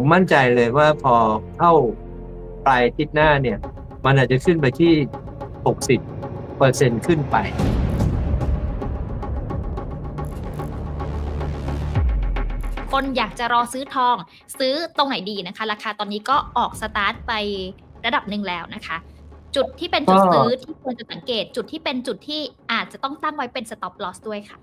ผมมั่นใจเลยว่าพอเข้าปลายอาทิตย์หน้าเนี่ย มันอาจจะขึ้นไปที่ 60เปอร์เซ็นขึ้นไป คนอยากจะรอซื้อทองซื้อตรงไหนดีนะคะ ราคาตอนนี้ก็ออกสตาร์ทไประดับหนึ่งแล้วนะคะ จุดที่เป็นจุดก็ซื้อที่ควรจะสังเกต จุดที่เป็นจุดที่อาจจะต้องตั้งไว้เป็น stop loss ด้วยค่ะ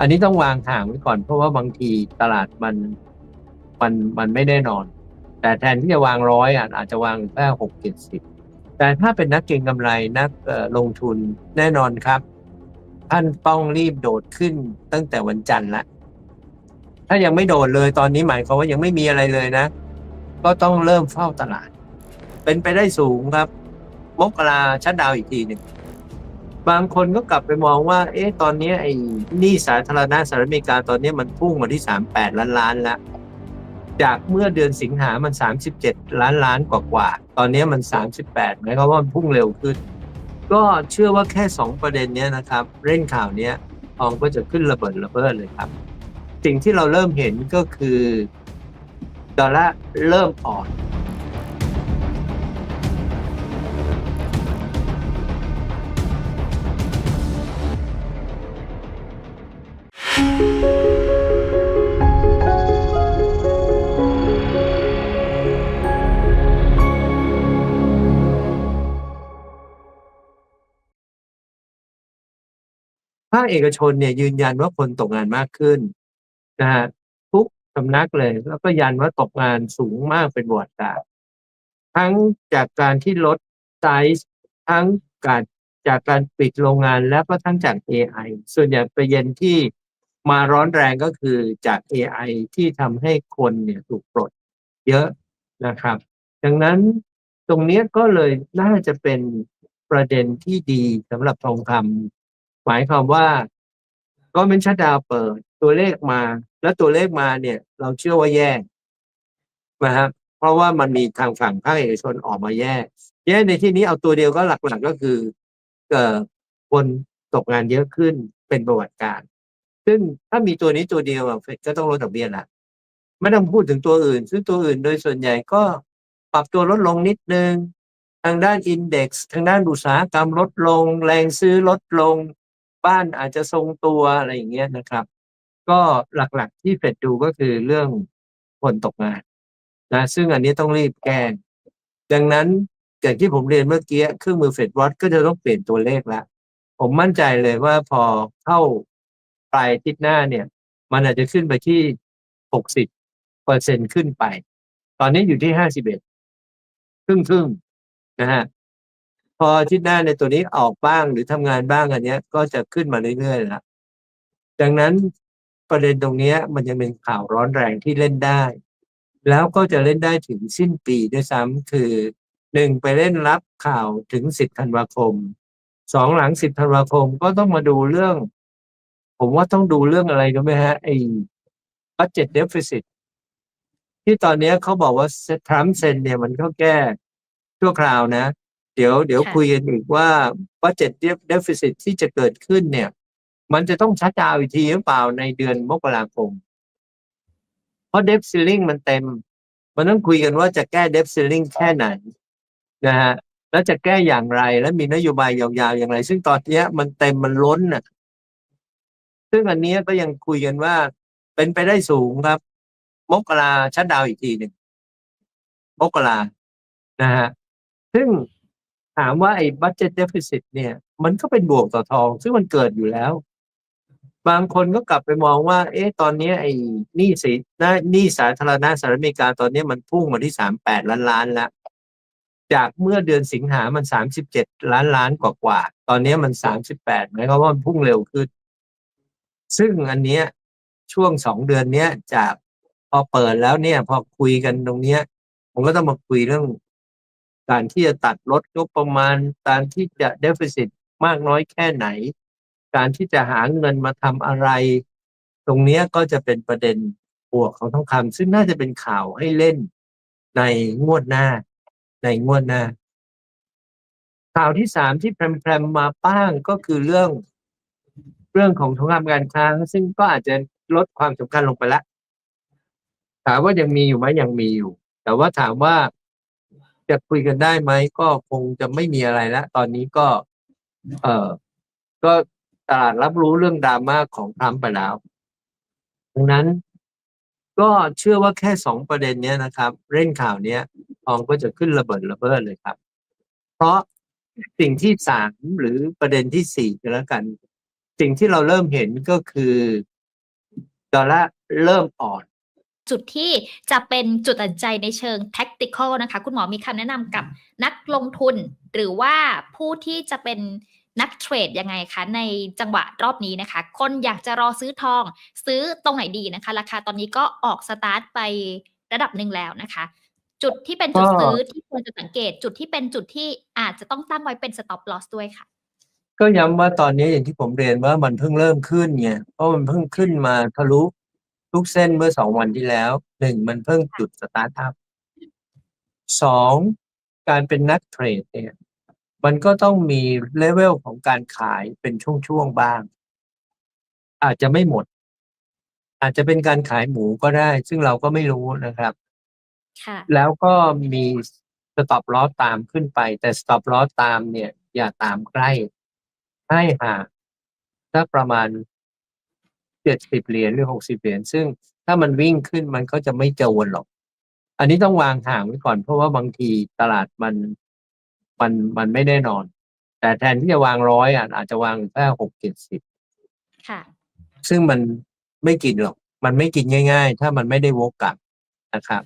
อันนี้ต้องวางห่างไว้ก่อนเพราะว่าบางทีตลาดมัน มันมันไม่แน่นอน แต่แทนที่จะวางร้อยอาจจะวางแค่หกเจ็ดสิบแต่ถ้าเป็นนักเก็งกำไรนักลงทุนแน่นอนครับ ท่านต้องรีบโดดขึ้นตั้งแต่วันจันทร์ละถ้ายังไม่โดดเลยตอนนี้หมายความว่ายังไม่มีอะไรเลยนะ ก็ต้องเริ่มเฝ้าตลาด เป็นไปได้สูงครับ มกราชัดดาวอีกทีหนึ่งบางคนก็กลับไปมองว่า เอ๊ะ ตอนนี้ไอ้นี้สาธารณะสหรัฐอเมริกาตอนนี้มันพุ่งมาที่ 38 ล้านล้านแล้ว จากเมื่อเดือนสิงหามัน 37 ล้านล้านกว่ากว่าตอนนี้มัน 38หมายความว่ามันพุ่งเร็วขึ้น ก็เชื่อว่าแค่ 2 ประเด็นนี้นะครับ เร่งข่าวนี้ทองก็จะขึ้นระเบิดระเบ้อเลยครับ สิ่งที่เราเริ่มเห็นก็คือดอลลาร์เริ่มอ่อน เอกชนเนี่ยยืนยันว่าคนตกงานมากขึ้นนะฮะทุกสำนักเลย แล้วก็ยันว่าตกงานสูงมากเป็นประวัติกาทั้งจากการที่ลดไซส์ทั้งการจากการปิดโรงงานแล้วก็ทั้งจาก AI ส่วนใหญ่ประเด็นที่มาร้อนแรงก็คือจาก AI ที่ทำให้คนเนี่ยถูกปลดเยอะนะครับ ดังนั้นตรงนี้ก็เลยน่าจะเป็นประเด็นที่ดีสำหรับทองคำ หมายความว่าก็เป็นชัดดาวเปิดตัวเลขมา แล้วตัวเลขมาเนี่ย เราเชื่อว่าแย่นะครับเพราะว่ามันมีทางฝั่งภาคเอกชนออกมาแย่แย่ในที่นี้เอาตัวเดียวก็หลักๆก็คือเอ่อคนตกงานเยอะขึ้นเป็นประวัติการณ์ซึ่งถ้ามีตัวนี้ตัวเดียวเฟดก็ต้องลดดอกเบี้ยละไม่ต้องพูดถึงตัวอื่น ซึ่งตัวอื่นโดยส่วนใหญ่ก็ปรับตัวลดลงนิดนึง ทางด้านอินเด็กซ์ทางด้านอุตสาหกรรมลดลง แรงซื้อลดลง บ้านอาจจะทรงตัวอะไรอย่างเงี้ยนะครับ ก็หลักๆที่เฟดดูก็คือเรื่องคนตกงานนะซึ่งอันนี้ต้องรีบแก้ดังนั้นอย่างที่ผมเรียนเมื่อกี้เครื่องมือเฟดวอตก็จะต้องเปลี่ยนตัวเลขละผมมั่นใจเลยว่าพอเข้าปลายทิตย์หน้าเนี่ย มันอาจจะขึ้นไปที่60เปอร์เซ็นขึ้นไป ตอนนี้อยู่ที่51ครึ่งครึ่งนะฮะ พอทิตย์หน้าในตัวนี้ออกบ้างหรือทำงานบ้างอันเนี้ย ก็จะขึ้นมาเรื่อยๆแล้วดังนั้นประเด็นตรงนี้มันยังเป็นข่าวร้อนแรงที่เล่นได้ แล้วก็จะเล่นได้ถึงสิ้นปีด้วยซ้ำคือหนึ่งไปเล่นรับข่าวถึงสิบธันวาคมสองหลังสิบธันวาคมก็ต้องมาดูเรื่อง ผมว่าต้องดูเรื่องอะไรรู้ไหมฮะไอ้ budget deficit ที่ตอนนี้เขาบอกว่าทรัมป์เซ็นเนี่ยมันก็แก้ชั่วคราวนะ เดี๋ยวเดี๋ยวค่ะคุยกันอีกว่า budget deficit ที่จะเกิดขึ้นเนี่ย มันจะต้องชัดดาวน์อีกทีหรือเปล่าในเดือนมกราคม เพราะ debt ceiling มันเต็ม มันต้องคุยกันว่าจะแก้ debt ceiling แค่ไหนนะฮะแล้วจะแก้อย่างไร แล้วมีนโยบายยาวๆอย่างไร ซึ่งตอนเนี้ยมันเต็มมันล้นน่ะ ซึ่งอันเนี้ยก็ยังคุยกันว่าเป็นไปได้สูงครับ มกราชัดดาวน์อีกทีหนึ่งมกรานะฮะซึ่ง ถามว่าไอ้ budget deficit เนี่ย มันก็เป็นบวกต่อทอง ซึ่งมันเกิดอยู่แล้ว บางคนก็กลับไปมองว่า เอ๊ะตอนนี้ไอ้หนี้สิหนี้สาธารณะสหรัฐอเมริกาตอนนี้มันพุ่งมาที่38ล้านล้านแล้วจากเมื่อเดือนสิงหามัน37ล้านล้านกว่ากว่าๆตอนนี้มัน38หมายความว่ามันพุ่งเร็วขึ้น ซึ่งอันเนี้ยช่วงสองเดือนเนี้ยจากพอเปิดแล้วเนี่ย พอคุยกันตรงเนี้ย ผมก็ต้องมาคุยเรื่อง การที่จะตัดลดงบประมาณ การที่จะเดฟ i ซิตมากน้อยแค่ไหน การที่จะหาเงินมาทำอะไร ตรงนี้ก็จะเป็นประเด็นบวกของทองคำซึ่งน่าจะเป็นข่าวให้เล่นในงวดหน้า ในงวดหน้า ข่าวที่สามที่แพรมๆมาป้างก็คือเรื่องเรื่องของทองคำการค้าซึ่งก็อาจจะลดความสำคัญลงไปละถามว่ายังมีอยู่ไหมยังมีอยู่ แต่ว่าถามว่า จะคุยกันได้ไหมก็คงจะไม่มีอะไรแล้วตอนนี้ก็ เออก็ตลาดรับรู้เรื่องดราม่าของทรัมป์ไปแล้วดังนั้นก็เชื่อว่าแค่สองประเด็นเนี้ยนะครับเร่งข่าวเนี้ยทองก็จะขึ้นระเบิดระเบ้อเลยครับ เพราะสิ่งที่สามหรือประเด็นที่สี่ก็แล้วกัน สิ่งที่เราเริ่มเห็นก็คือดอลลาร์เริ่มอ่อน จุดที่จะเป็นจุดตัดสินใจในเชิง tactical นะคะ คุณหมอมีคำแนะนำกับนักลงทุน หรือว่าผู้ที่จะเป็นนักเทรดยังไงคะในจังหวะรอบนี้นะคะ คนอยากจะรอซื้อทอง ซื้อตรงไหนดีนะคะ ราคาตอนนี้ก็ออกสตาร์ทไประดับหนึ่งแล้วนะคะ จุดที่เป็นจุดก็ซื้อที่ควรจะสังเกต จุดที่เป็นจุดที่อาจจะต้องตั้งไว้เป็น stop loss ด้วยค่ะ ก็ย้ำว่าตอนนี้อย่างที่ผมเรียนว่ามันเพิ่งเริ่มขึ้นไงเพราะมันเพิ่งขึ้นมาทะลุ ทุกเส้นเมื่อสองวันที่แล้วหนึ่งมันเพิ่งจุดสตาร์ทอัพสองการเป็นนักเทรดเนี่ยมันก็ต้องมีเลเวลของการขายเป็นช่วงๆบ้าง อาจจะไม่หมด อาจจะเป็นการขายหมูก็ได้ ซึ่งเราก็ไม่รู้นะครับค่ะแล้วก็มีสต็อปลอสตามขึ้นไป แต่สต็อปลอสตามเนี่ย อย่าตามใกล้ให้ห่างถ้าประมาณ เจ็ดสิบเหรียญหรือหกสิบเหรียญซึ่งถ้ามันวิ่งขึ้นมันก็จะไม่โจรหรอก อันนี้ต้องวางห่างไว้ก่อน เพราะว่าบางทีตลาดมันมันมันไม่แน่นอน แต่แทนที่จะวางร้อยอะอาจจะวางแค่หกเจ็ดสิบค่ะ ซึ่งมันไม่กินหรอก มันไม่กินง่าย ๆ ถ้ามันไม่ได้วกกลับนะครับ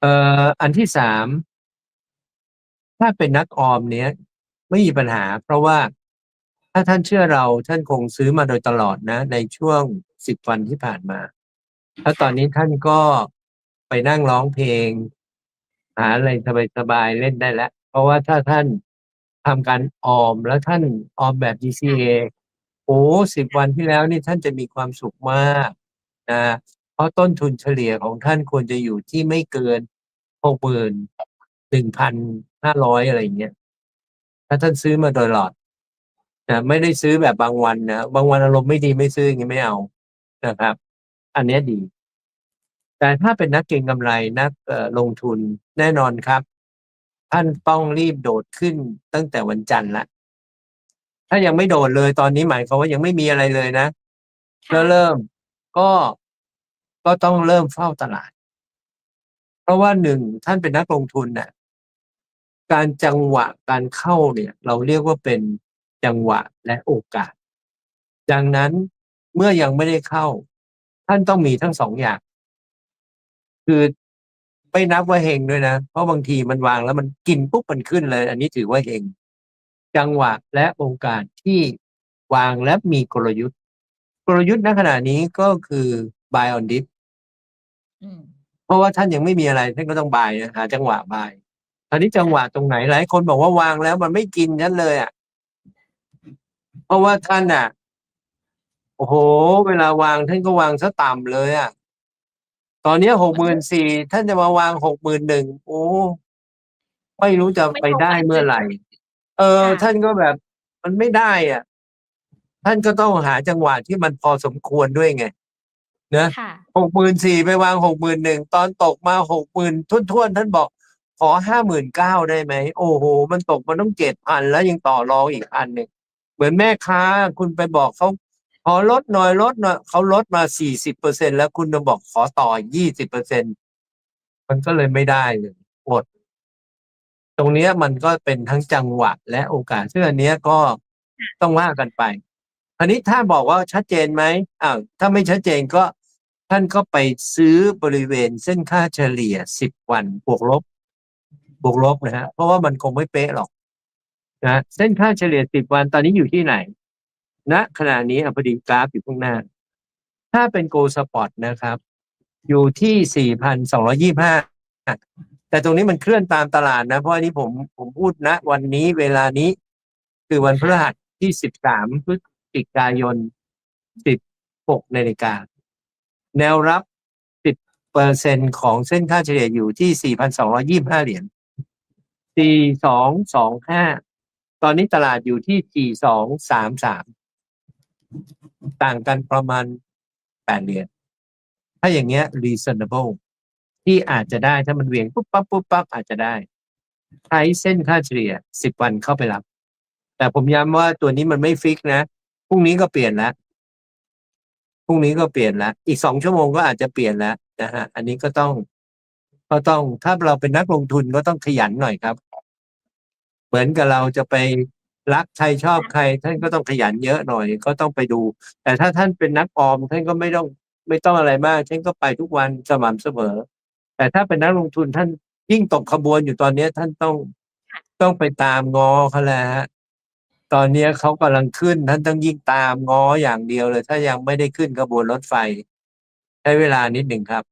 เอ่ออันที่สามถ้าเป็นนักออมเนี้ยไม่มีปัญหา เพราะว่า ถ้าท่านเชื่อเราท่านคงซื้อมาโดยตลอดนะ ในช่วงสิบวันที่ผ่านมาแล้วตอนนี้ท่านก็ไปนั่งร้องเพลง หาอะไรสบายๆเล่นได้แล้ว เพราะว่าถ้าท่านทำการออมแล้วท่านออมแบบ DCA โอ้สิบวันที่แล้วนี่ท่านจะมีความสุขมากนะเพราะต้นทุนเฉลี่ยของท่านควรจะอยู่ที่ไม่เกินหกหมื่นหนึ่งพันห้าร้อยอะไรอย่างเงี้ยถ้าท่านซื้อมาโดยหลอด นะไม่ได้ซื้อแบบบางวันนะบางวันอารมณ์ไม่ดีไม่ซื้ออย่างนี้ไม่เอานะครับ อันเนี้ยดี แต่ถ้าเป็นนักเก็งกำไรนักเอ่อลงทุนแน่นอนครับ ท่านต้องรีบโดดขึ้นตั้งแต่วันจันทร์ละถ้ายังไม่โดดเลยตอนนี้หมายความว่ายังไม่มีอะไรเลยนะค่ะแล้วเริ่มก็ก็ต้องเริ่มเฝ้าตลาด เพราะว่าหนึ่งท่านเป็นนักลงทุนน่ะการจังหวะการเข้าเนี่ย เราเรียกว่าเป็น จังหวะและโอกาส ดังนั้นเมื่อยังไม่ได้เข้า ท่านต้องมีทั้งสองอย่าง คือไม่นับว่าเฮงด้วยนะ เพราะบางทีมันวางแล้วมันกินปุ๊บมันขึ้นเลย อันนี้ถือว่าเฮงจังหวะและโอกาสที่วางและมีกลยุทธ์ กลยุทธ์ณขณะนี้ก็คือ buy on dip อืมเพราะว่าท่านยังไม่มีอะไร ท่านก็ต้องบายนะหาจังหวะบายอันนี้จังหวะตรงไหนหลายคนบอกว่าวางแล้วมันไม่กินฉันเลยอะ เพราะว่าท่านอะ โอ้โห เวลาวางท่านก็วางซะต่ำเลยอะ ตอนนี้หกหมื่นสี่ท่านจะมาวางหกหมื่นหนึ่งโอ้ไม่รู้จะไปได้เมื่อไหร่ เออ ท่านก็แบบมันไม่ได้อะ ท่านก็ต้องหาจังหวะที่มันพอสมควรด้วยไงนะค่ะหกหมื่นสี่ไปวางหกหมื่นหนึ่งตอนตกมาหกหมื่นทุ่นๆท่านบอกขอห้าหมื่นเก้าได้ไหม โอ้โห มันตกมันต้องเจ็ดพันแล้วยังต่อรองอีกพันหนึ่ง เหมือนแม่ค้าคุณไปบอกเขาขอลดหน่อยลดหน่อยเขาลดมาสี่สิบเปอร์เซ็นแล้วคุณจะบอกขอต่อยี่สิบเปอร์เซ็นมันก็เลยไม่ได้เลยอดตรงนี้มันก็เป็นทั้งจังหวะและโอกาสซึ่งอันนี้ก็ต้องว่ากันไปอันนี้ถ้าบอกว่าชัดเจนไหมอ้าวถ้าไม่ชัดเจนก็ท่านก็ไปซื้อบริเวณเส้นค่าเฉลี่ยสิบวันบวกลบบวกลบนะฮะเพราะว่ามันคงไม่เป๊ะหรอก นะเส้นค่าเฉลี่ยสิบวันตอนนี้อยู่ที่ไหนณขณะนี้อพอดีกราฟอยู่ข้างหน้า ถ้าเป็นโกลสปอตนะครับ อยู่ที่สี่พันสองยี่ห้าแต่ตรงนี้มันเคลื่อนตามตลาดนะ เพราะอันนี้ผมผมพูดนะ วันนี้เวลานี้ คือวันพฤหัสที่สิบสามพฤศจิกายนสิบหกนาฬิกาแนวรับสิบเปอร์เซ็นของเส้นค่าเฉลี่ยอยู่ที่สี่พันสองยี่ห้าเหรียญสี่สองสองห้า ตอนนี้ตลาดอยู่ที่สี่สองสามสามต่างกันประมาณแปดเหรียญ ถ้าอย่างเงี้ย reasonable ที่อาจจะได้ถ้ามันเวียงปุ๊บปั๊บปุ๊บปั๊บอาจจะได้ใช้เส้นค่าเฉลี่ยสิบวันเข้าไปรับ แต่ผมย้ำว่าตัวนี้มันไม่ฟิกนะพรุ่งนี้ก็เปลี่ยนแล้วพรุ่งนี้ก็เปลี่ยนแล้วอีกสองชั่วโมงก็อาจจะเปลี่ยนแล้วนะฮะ อันนี้ก็ต้องก็ต้องถ้าเราเป็นนักลงทุนก็ต้องขยันหน่อยครับ เหมือนกับเราจะไปรักใครชอบใคร ท่านก็ต้องขยันเยอะหน่อย ก็ต้องไปดู แต่ถ้าท่านเป็นนักออมท่านก็ไม่ต้องไม่ต้องอะไรมากท่านก็ไปทุกวันสม่ำเสมอ แต่ถ้าเป็นนักลงทุนท่านยิ่งตกขบวนอยู่ตอนเนี้ยท่านต้องต้องไปตามงอเขาแล้วฮะตอนเนี้ยเขากำลังขึ้น ท่านต้องยิ่งตามงออย่างเดียวเลย ถ้ายังไม่ได้ขึ้นขบวนรถไฟ ใช้เวลานิดหนึ่งครับ